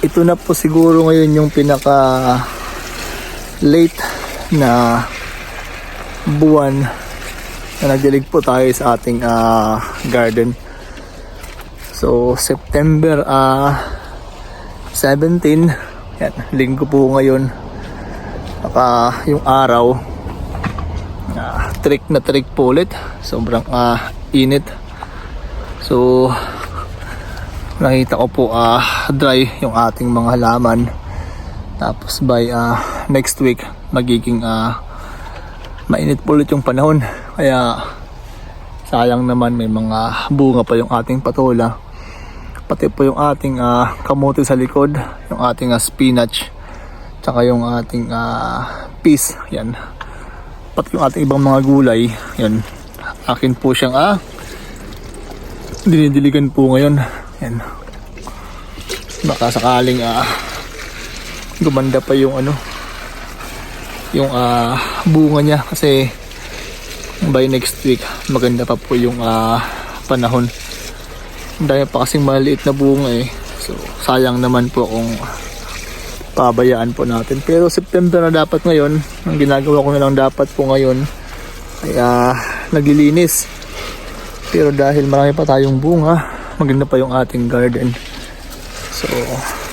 ito na po siguro ngayon yung pinaka late na buwan na nagdilig po tayo sa ating ah, garden. So, September ah 17, yan, linggo po ngayon. Baka yung araw, ah, trick na trick po ulit. Sobrang ah, init. So, nakita ko po ah, dry yung ating mga halaman. Tapos by ah, next week, magiging ah, mainit po ulit yung panahon. Kaya, sayang naman may mga bunga pa yung ating patola pati po yung ating ah, kamote sa likod, yung ating ah, spinach, tsaka yung ating ah, peas, yan. Pati yung ating ibang mga gulay, yan. Akin po siyang ah, dinidiligan po ngayon. Yan. Baka sakaling ah, gumanda pa yung ano, yung ah, bunga niya kasi by next week maganda pa po yung ah, panahon dahil pa kasing maliit na bunga eh. So, sayang naman po kung pabayaan po natin. Pero September na dapat ngayon. Ang ginagawa ko na lang dapat po ngayon ay ah, naglilinis. Pero dahil marami pa tayong bunga, maganda pa yung ating garden. So,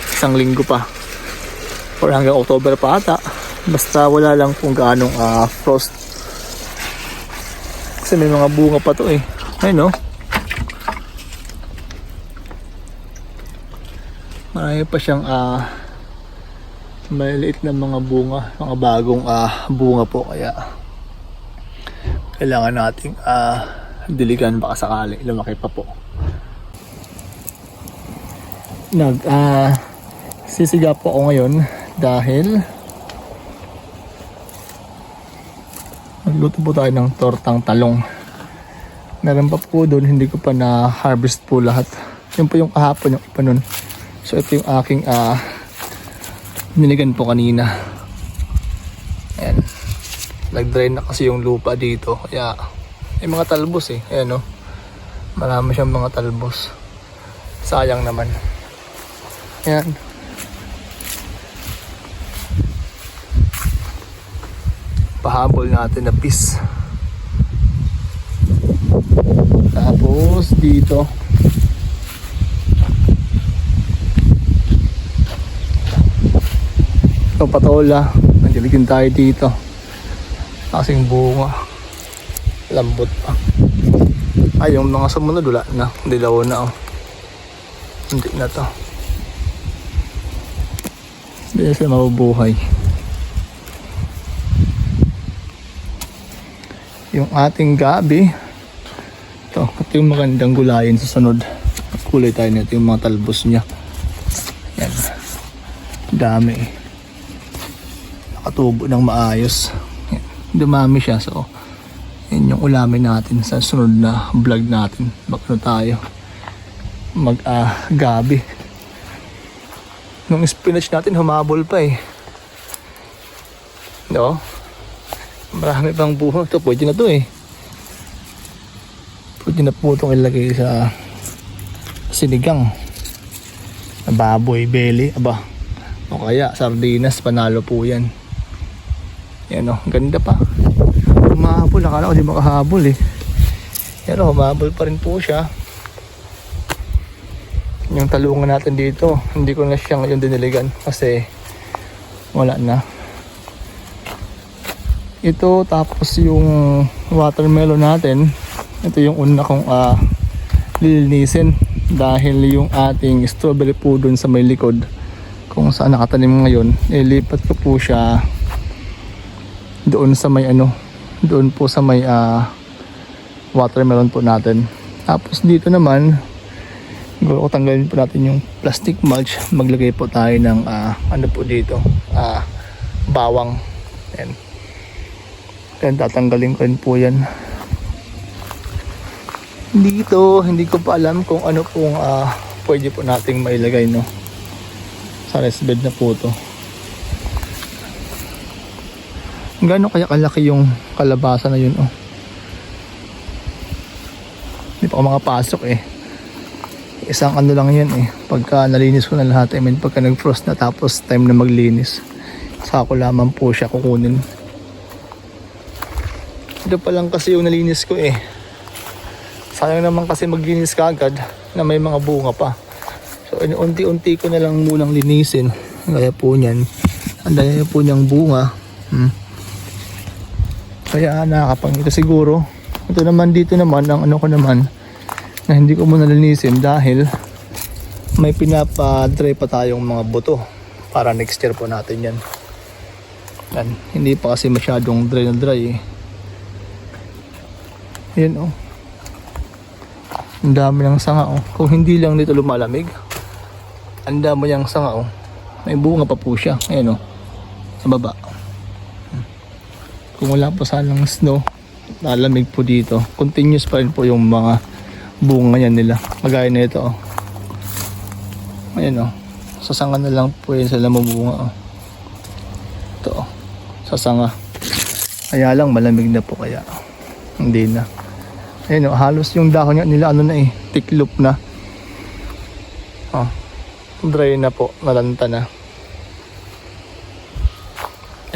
isang linggo pa. Or hanggang October pa ata. Basta wala lang kung gaanong ah, frost. Kasi may mga bunga pa to eh. Ayun no. Marami pa siyang ah maliit na mga bunga, mga bagong ah bunga po kaya kailangan nating ah diligan baka sakali lumaki pa po. Nag ah sisiga po ako ngayon dahil nagluto po tayo ng tortang talong. Meron pa po doon, hindi ko pa na harvest po lahat. Yun po yung kahapon, yung ipa nun. So ito yung aking ah niligan po kanina. Ayan. Nag-dry na kasi yung lupa dito. Kaya may mga talbos eh. Ayan o. Marami siyang mga talbos. Sayang naman. Ayan. Pahabol natin na piece. Tapos dito. Ito patola. Nandiligin tayo dito. Kasing bunga. Lambot pa. Ay, yung mga sumunod wala na. Dilaw na oh. Hindi na to. Hindi sila mabubuhay. Yung ating gabi. Ito, ito yung magandang gulayin sa sunod. Kulay tayo nito yung mga talbos niya. Yan. Dami nakatubo ng maayos. Yan. Dumami siya. So, yun yung ulamin natin sa sunod na vlog natin. Bakno tayo. Mag ah, gabi. Nung spinach natin humabol pa eh. No? Marami pang buho. Ito pwede na to eh. Pwede na po itong ilagay sa sinigang. Baboy, belly. Aba. O kaya sardinas, panalo po yan. Yan o, ganda pa. Humahabol, akala ko di makahabol eh. Yan o, humahabol pa rin po siya. Yung talungan natin dito, hindi ko na siya ngayon diniligan kasi wala na. Ito tapos yung watermelon natin, ito yung una kong uh, lilinisin dahil yung ating strawberry po dun sa may likod kung saan nakatanim ngayon, ilipat ko po siya doon sa may ano doon po sa may uh, watermelon po natin. Tapos dito naman siguro tanggalin po natin yung plastic mulch. Maglagay po tayo ng uh, ano po dito? Uh, bawang. Yan yan tatanggalin ko rin po yan. Dito hindi ko pa alam kung ano pong uh, pwede po nating mailagay no? Sa rest bed na po to. Gano'n kaya kalaki yung kalabasa na yun, oh. Hindi pa ako makapasok eh. Isang ano lang yan eh. Pagka nalinis ko na lahat, I mean pagka nag-frost na tapos time na maglinis. Saka ko lamang po siya kukunin. Ito pa lang kasi yung nalinis ko eh. Sayang naman kasi maglinis ka agad na may mga bunga pa. So unti-unti ko na lang munang linisin. Gaya po niyan. Ang dami po niyang bunga. Hmm. Kaya nakakapangito siguro. Ito naman dito naman, ang ano ko naman, na hindi ko muna linisin dahil may pinapa-dry pa tayong mga buto para next year po natin yan. yan. Hindi pa kasi masyadong dry na dry eh. Yan oh. Ang dami ng sanga oh. Kung hindi lang dito lumalamig, ang dami niyang sanga oh. May bunga pa po siya. Ayan oh. Sa baba. Kung wala pa sanang snow, lalamig po dito. Continuous pa rin po yung mga bunga niyan nila. Kagaya na ito oh. Ayan oh. Sasanga na lang po sila mabunga oh. Ito oh. Sasanga. Kaya lang malamig na po kaya. Hindi na. Ayan oh, halos yung dahon nila ano na eh, tiklop na. Oh. Dry na po, malanta na.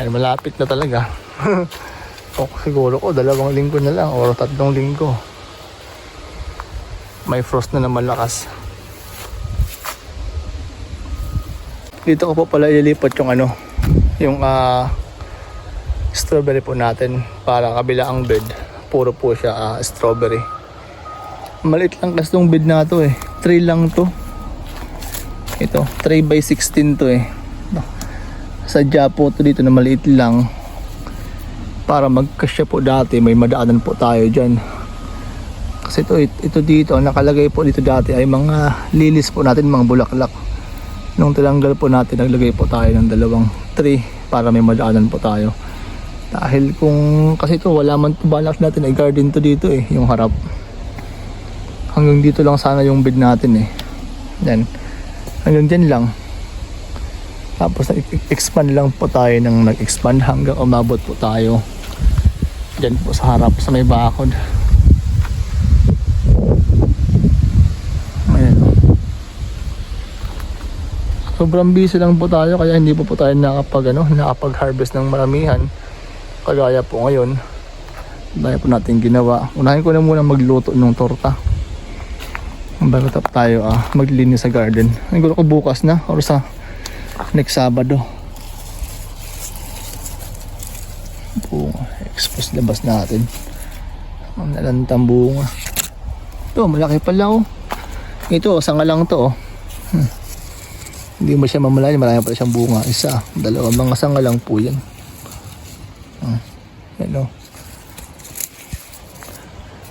Yan, malapit na talaga. o siguro ko, dalawang linggo na lang o tatlong linggo. May frost na na malakas. Dito ko po pala ililipat yung ano, yung ah, strawberry po natin para kabila ang bed. Puro po siya ah, strawberry. Maliit lang kasi tong bed na to eh. 3 lang to. Ito, 3 by 16 to eh. Sadya po to dito na maliit lang. Para magkasya po dati, may madaanan po tayo dyan. Kasi ito, ito dito, nakalagay po dito dati ay mga lilis po natin, mga bulaklak. Nung tinanggal po natin, naglagay po tayo ng dalawang tree para may madaanan po tayo. Dahil kung, kasi ito, wala man to balak natin, ay garden to dito eh, yung harap. Hanggang dito lang sana yung bed natin eh. Yan. Hanggang dyan lang. Tapos nag-expand lang po tayo ng nag-expand hanggang umabot po tayo. Dyan po sa harap sa may bakod. Ayan. Sobrang busy lang po tayo kaya hindi po po tayo nakapag, ano, nakapag-harvest ng maramihan. Kagaya po ngayon. Dahil po natin ginawa. Unahin ko na muna magluto ng torta. Bago tayo ah, maglinis sa garden. Siguro ko bukas na or sa next Sabado. Bunga. Expose labas natin. Ang nalantang bunga. Ito, malaki pala oh. Ito, sanga lang to oh. Hmm. Hindi mo siya mamalayan, marami pala siyang bunga. Isa, dalawa, mga sanga lang po yan. Hmm. Yan oh.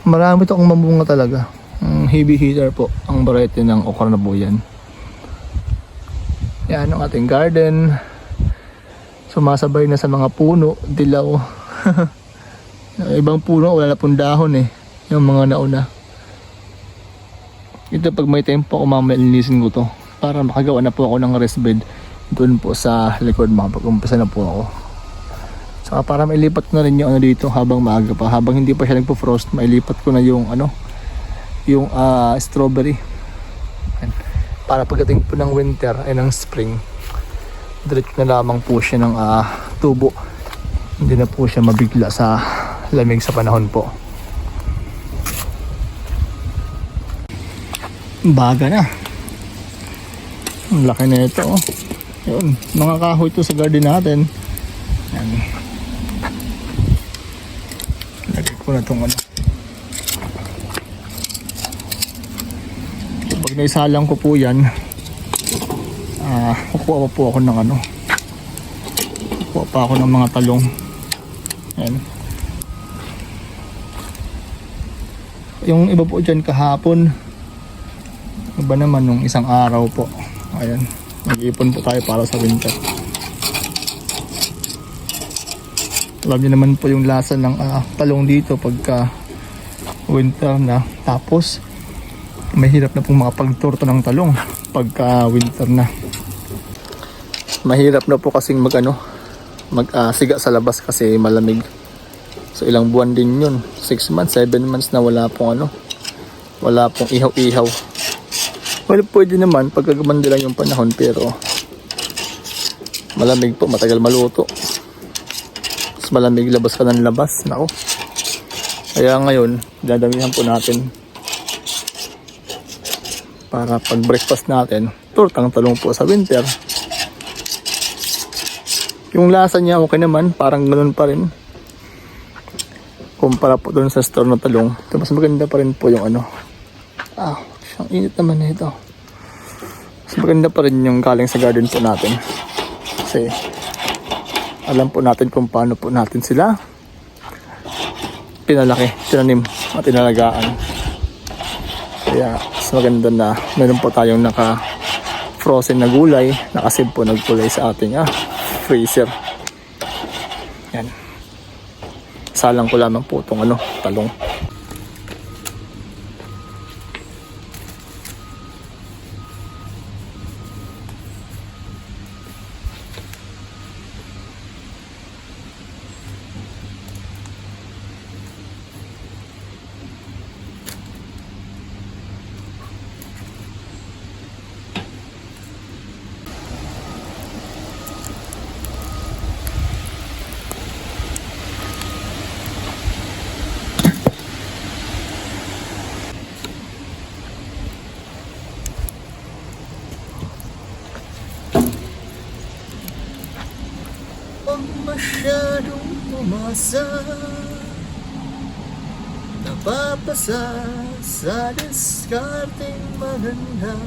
Marami to akong mamunga talaga. Ang heavy hitter po, ang variety ng okra na po yan. Yan ang ating garden. Sumasabay na sa mga puno, dilaw. Ibang puno, wala na pong dahon eh. Yung mga nauna. Ito pag may tempo ako mamaya linisin ko to. Para makagawa na po ako ng rest bed. Doon po sa likod makapag-umpisa na po ako. Saka para mailipat na rin yung ano dito habang maaga pa. Habang hindi pa siya nagpo-frost, mailipat ko na yung ano, yung ah, strawberry. Ayan. Para pagdating po ng winter ay ng spring, direct na lamang po siya ng ah, tubo. Hindi na po siya mabigla sa lamig sa panahon po. Baga na. Ang laki na ito. Oh. Yun, mga kahoy to sa garden natin. Yan. Lagay ko na itong ano. Pag naisalang ko po yan, ah, kukuha pa po ako ng ano. Kukuha pa ako ng mga talong. Ayan. Yung iba po dyan kahapon, iba naman nung isang araw po. Ayan. Nag-iipon po tayo para sa winter. Alam niyo naman po yung lasa ng ah, talong dito pagka winter na. Tapos, mahirap na pong makapagturto ng talong pagka winter na. Mahirap na po kasing mag ano, mag ah, siga sa labas kasi malamig. So ilang buwan din yun. 6 months, 7 months na wala pong ano, wala pong ihaw-ihaw. Well, pwede naman pag lang yung panahon pero malamig po, matagal maluto. Mas malamig labas ka ng labas. Nako. Kaya ngayon, dadamihan po natin para pag breakfast natin, tortang talong po sa winter. Yung lasa niya okay naman, parang ganun pa rin. Kumpara po doon sa store na talong, ito mas maganda pa rin po yung ano. Ah, ang init naman na ito. Mas maganda pa rin yung galing sa garden po natin. Kasi alam po natin kung paano po natin sila pinalaki, tinanim at tinalagaan. Kaya mas maganda na meron po tayong naka frozen na gulay, nakasib po nagkulay sa ating ah, freezer. Yan. Salang ko lamang po itong ano, talong. Umasa Napapasa sa diskarteng maganda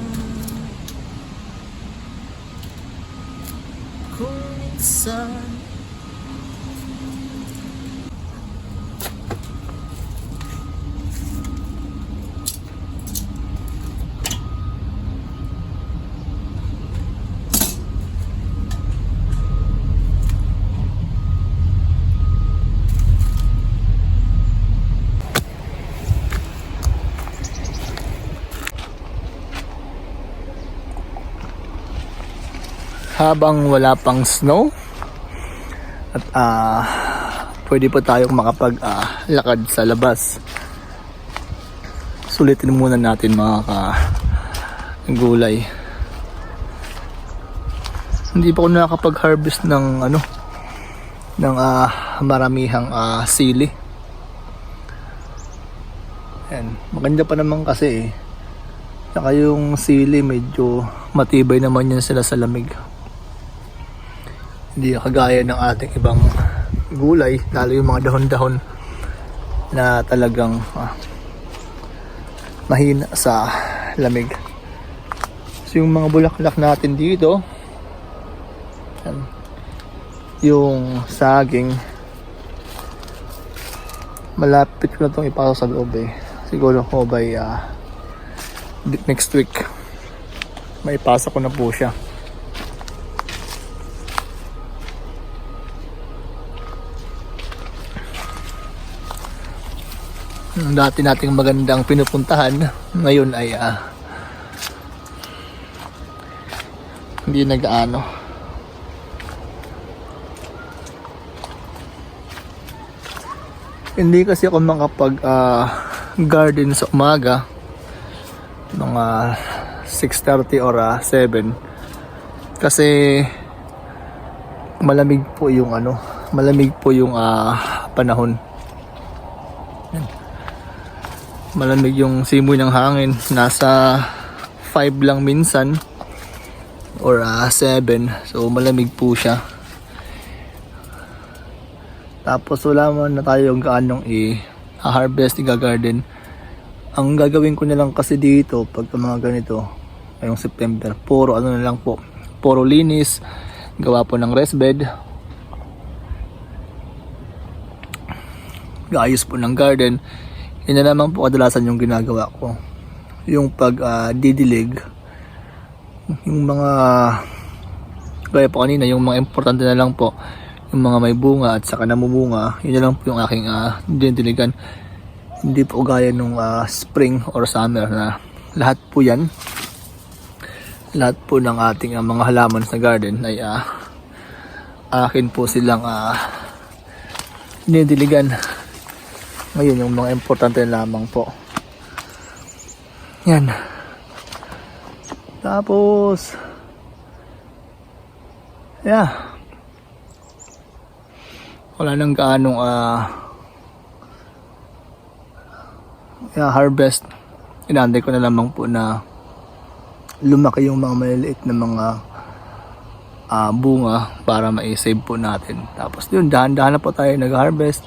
Kung minsan habang wala pang snow at ah pwede po tayong makapag ah, lakad sa labas. Sulitin muna natin mga ka gulay. Hindi pa ako nakakapag harvest ng ano ng ah, maramihang ah, sili. Yan maganda pa naman kasi eh. Saka yung sili medyo matibay naman yan sila sa lamig hindi kagaya ng ating ibang gulay lalo yung mga dahon-dahon na talagang ah, mahina sa lamig. So yung mga bulaklak natin dito yan, yung saging malapit ko na itong ipasok sa loob eh. Siguro ko by ah, next week may ipasa ko na po siya dati nating magandang pinupuntahan ngayon ay ah, hindi nag-ano hindi kasi ako makapag ah, garden sa umaga mga 6.30 or ah, 7 kasi malamig po yung ano malamig po yung ah, panahon malamig yung simoy ng hangin. Nasa 5 lang minsan. Or 7 so malamig po siya. Tapos wala man na tayong gaanong i-harvest i-garden. Ang gagawin ko na lang kasi dito pag mga ganito ngayong September puro ano na lang po. Puro linis. Gawa po ng rest bed. Gaayos po ng garden yun na naman po kadalasan yung ginagawa ko. Yung pag ah, didilig yung mga gaya po kanina yung mga importante na lang po yung mga may bunga at saka namumunga yun na lang po yung aking uh, didiligan hindi po gaya nung ah, spring or summer na lahat po yan lahat po ng ating ah, mga halaman sa garden ay ah, akin po silang uh, dinidiligan ngayon yung mga importante lamang po yan Tapos, yeah. Wala nang gaanong ah yeah, harvest. Inantay ko na lamang po na lumaki yung mga maliliit na mga ah, bunga para ma-save po natin. Tapos yun, dahan-dahan na po tayo nag-harvest.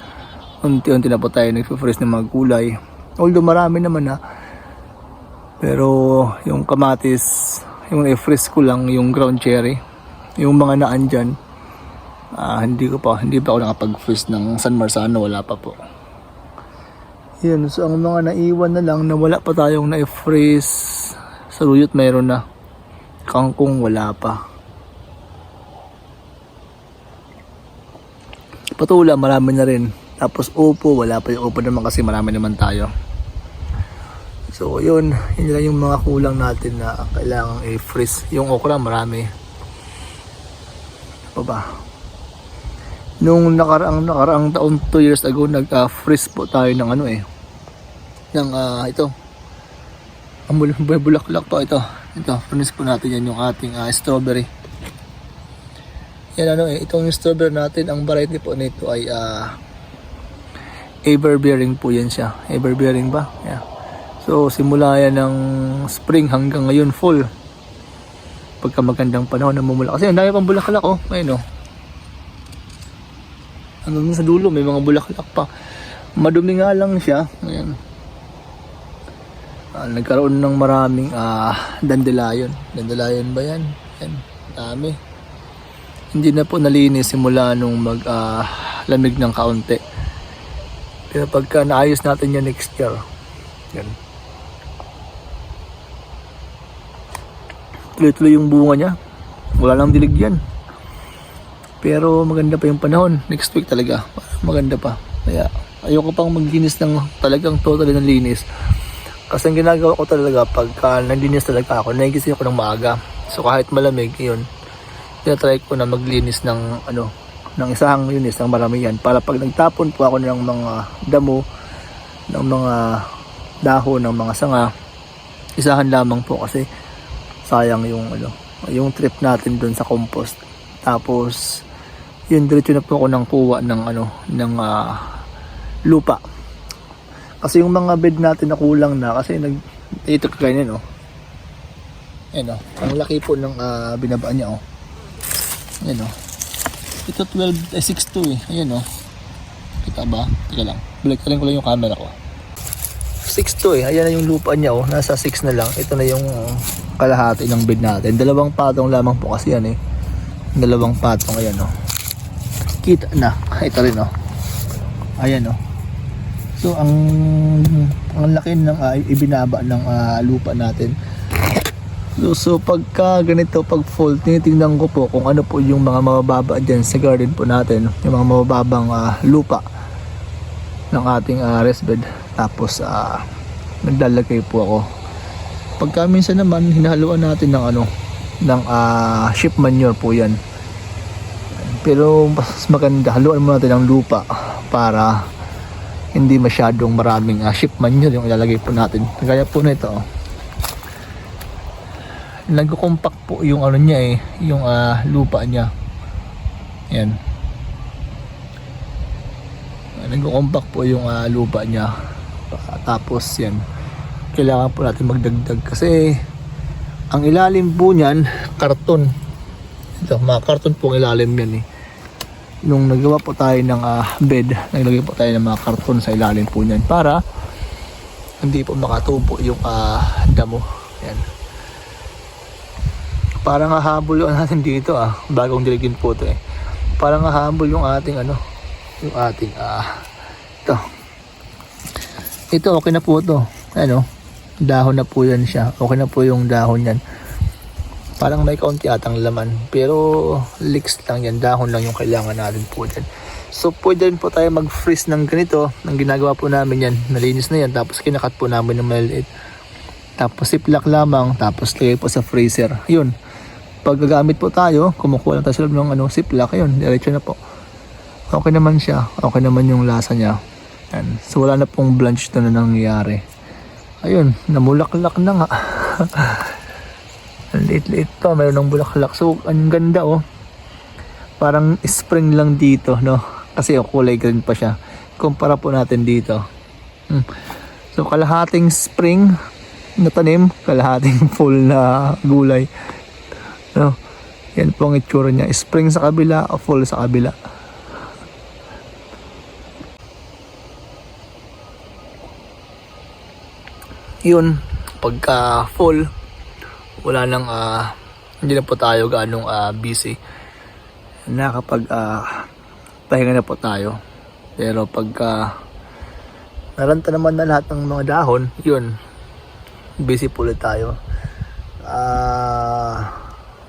Unti-unti na po tayo nag-freeze ng mga gulay. Although marami naman na. Pero yung kamatis, yung i-freeze ko lang yung ground cherry. Yung mga naan dyan, ah, hindi ko pa, hindi pa ako nakapag-freeze ng San Marzano, wala pa po. Yun, so ang mga naiwan na lang na wala pa tayong na-freeze sa ruyot mayroon na. Kangkong wala pa. Patula marami na rin. Tapos upo, wala pa yung upo naman kasi marami naman tayo. So yun, yun lang yung mga kulang natin na kailangang i-freeze. Yung okra marami. Ano pa ba? Nung nakaraang nakaraang taon 2 years ago nag-freeze po tayo ng ano eh. Ng ah, ito. Ang bul- bul- bulaklak po ito. Ito, freeze po natin yan yung ating ah, strawberry. Yan ano eh, itong strawberry natin, ang variety po nito ay ah everbearing po yan siya. Everbearing ba? Yeah. So simula yan ng spring hanggang ngayon full. Pagka magandang panahon na mumula. Kasi ang dami pang bulaklak oh. Ayun oh. Hanggang sa dulo may mga bulaklak pa. Madumi nga lang siya. Ayan. Ah, nagkaroon ng maraming ah, dandelion. Dandelion ba yan? Ayan. Dami. Hindi na po nalinis simula nung mag ah, lamig ng kaunti. Pero pagka naayos natin yan next year, yan. Tuloy-tuloy yung bunga niya. Wala lang dilig yan. Pero maganda pa yung panahon. Next week talaga. Maganda pa. Kaya ayoko pang maglinis ng talagang totally ng linis. Kasi ang ginagawa ko talaga pagka naglinis talaga ako, nagising ako ng maaga. So kahit malamig, yun. Tinatry ko na maglinis ng ano, ng isang linis ng maramihan para pag nagtapon po ako ng mga damo ng mga dahon ng mga sanga isahan lamang po kasi sayang yung ano yung trip natin dun sa compost tapos yun diretso na po ako ng kuha ng ano ng ah, lupa kasi yung mga bed natin na kulang na kasi nag ito kagaya no Ayan o. Ang laki po ng ah, binaba niya o. Ayan o. Ito 12, eh 6'2 eh. Ayan o. Kita ba? Teka lang. Balik ko lang yung camera ko. 6'2 eh. Ayan na yung lupa niya o. Nasa 6 na lang. Ito na yung kalahati ng bed natin. Dalawang patong lamang po kasi yan eh. Dalawang patong. Ayan o. Kita na. Ito rin o. Ayan o. So ang ang laki ng ah, ibinaba ng ah, lupa natin. So, pagka ganito, pag fall, tinitingnan ko po kung ano po yung mga mabababa dyan sa garden po natin. Yung mga mabababang ah, lupa ng ating ah, rest bed. Tapos, ah, naglalagay po ako. Pagka minsan naman, hinahaluan natin ng ano, ng ah, sheep manure po yan. Pero mas maganda, haluan mo natin ng lupa para hindi masyadong maraming ah, sheep manure yung ilalagay po natin. Kagaya po na ito. Oh nagko-compact po yung ano niya eh, yung ah, lupa niya. Yan. Nagko-compact po yung ah, lupa niya. Tapos yan. Kailangan po natin magdagdag kasi ang ilalim po niyan, karton. Ito, mga karton po ang ilalim yan eh. Nung nagawa po tayo ng ah, bed, naglagay po tayo ng mga karton sa ilalim po niyan para hindi po makatubo yung ah, damo. Yan parang hahabol yung natin dito ah. Bagong diligin po to eh. Parang hahabol yung ating ano yung ating ah ito. Ito okay na po to ano dahon na po yan siya. Okay na po yung dahon yan. Parang may kaunti atang laman pero leaks lang yan. Dahon lang yung kailangan natin po dyan. So pwede rin po tayo mag freeze ng ganito. Ng ginagawa po namin yan nalinis na yan tapos kinakat po namin ng maliit tapos siplak lamang tapos lagay po sa freezer. Yun pag gagamit po tayo, kumukuha lang tayo loob ng ano, ziplock, ayun, diretso na po. Okay naman siya, okay naman yung lasa niya. Yan. So wala na pong blanch na, na nangyayari. Ayun, namulaklak na nga. Ang liit-liit pa, mayroon ng bulaklak. So, ang ganda oh. Parang spring lang dito, no? Kasi yung kulay green pa siya. Kumpara po natin dito. Hmm. So, kalahating spring na tanim, kalahating full na gulay. No? Yan po ang itsura niya. Spring sa kabila, o full sa kabila. Yun, pagka full, wala nang ah, hindi na po tayo ganong ah, busy. Nakapag ah, pahinga na po tayo. Pero pagka naranta naman na lahat ng mga dahon, yun, busy po ulit tayo. Ah,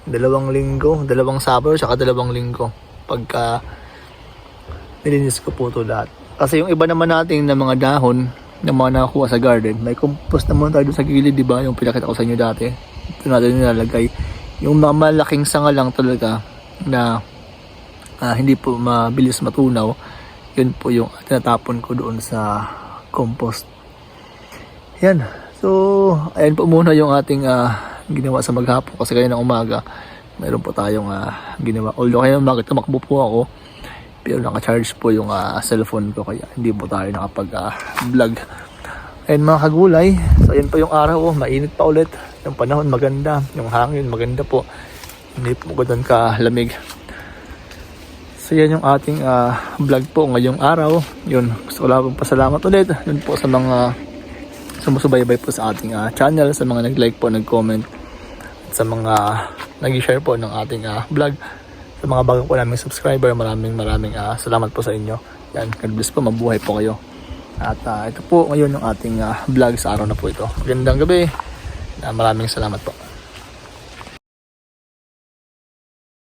dalawang linggo, dalawang Sabado, saka dalawang linggo. Pagka nilinis ko po ito lahat. Kasi yung iba naman natin na mga dahon na mga nakakuha sa garden, may compost naman tayo sa gilid, di ba? Yung pinakita ko sa inyo dati. Ito natin nilalagay. Yung mga malaking sanga lang talaga na ah, hindi po mabilis matunaw, yun po yung tinatapon ko doon sa compost. Yan. So, ayan po muna yung ating ah, ginawa sa maghapon kasi kaya ng umaga meron po tayong ah, ginawa. Although kaya ng umaga tumakbo po ako pero naka-charge po yung ah, cellphone ko kaya hindi po tayo nakapag-vlog. Ayan mga kagulay. So ayan po yung araw. Oh, mainit pa ulit. Yung panahon maganda. Yung hangin maganda po. Hindi po ganun kalamig. So yan yung ating ah, vlog po ngayong araw. Yun, gusto ko lang pasalamat ulit. Yun po sa mga sumusubaybay po sa ating ah, channel, sa mga nag-like po, nag-comment, sa mga nag-share po ng ating ah, vlog. Sa mga bago po naming subscriber, maraming maraming ah, salamat po sa inyo. Yan, God bless po, mabuhay po kayo. At ah, ito po ngayon yung ating ah, vlog sa araw na po ito. Magandang gabi. Ah, maraming salamat po.